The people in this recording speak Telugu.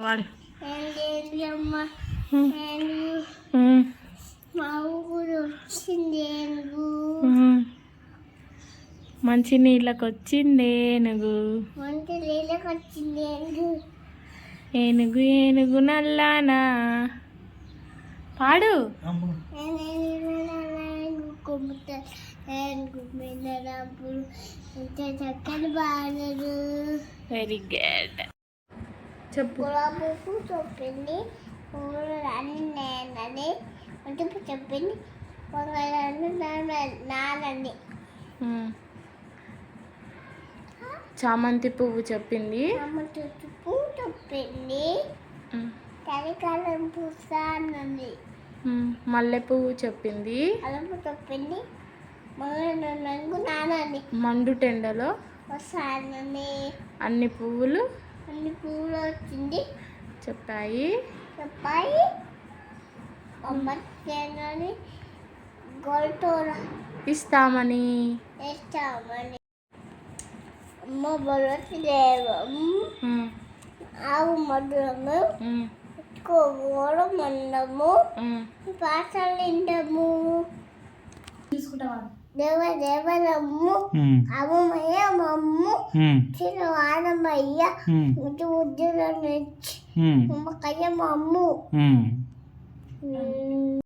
వాడు. మంచి నీళ్ళకి వచ్చింది ఏనుగు. వంటి నీళ్ళకి వచ్చింది ఏనుగు. ఏనుగు ఏనుగు నల్లానా. పాడు. ఏనుగు కొమ్ముతా చెప్పు. గులాబీ పువ్వు చెప్పింది పూలు అన్ని నేనని ఒంటిపు చెప్పింది పొంగలని నానని. చామంతి పువ్వు చెప్పింది. చుట్టూ పువ్వు చెప్పింది. చలికాలం పూసానని. మల్లె పువ్వు చెప్పింది. అలపు చెప్పింది. మంగళ నానని మండు టెండలో వస్తానని అన్ని పువ్వులు అన్ని పువ్వులు వచ్చింది? చెప్పాయి. చెప్పాయి. అమ్మ చేనని గోల్టోర ఇస్తామని. వేస్తామని అమ్మ ఆవు మధురము ఉమ్. పాటలు వింటాము దేవ దేవరమ్ము. అమ్మయ్య చిన్న వానమయ్య ముద్దు ముద్దులో అమ్మకయ్య మమ్ము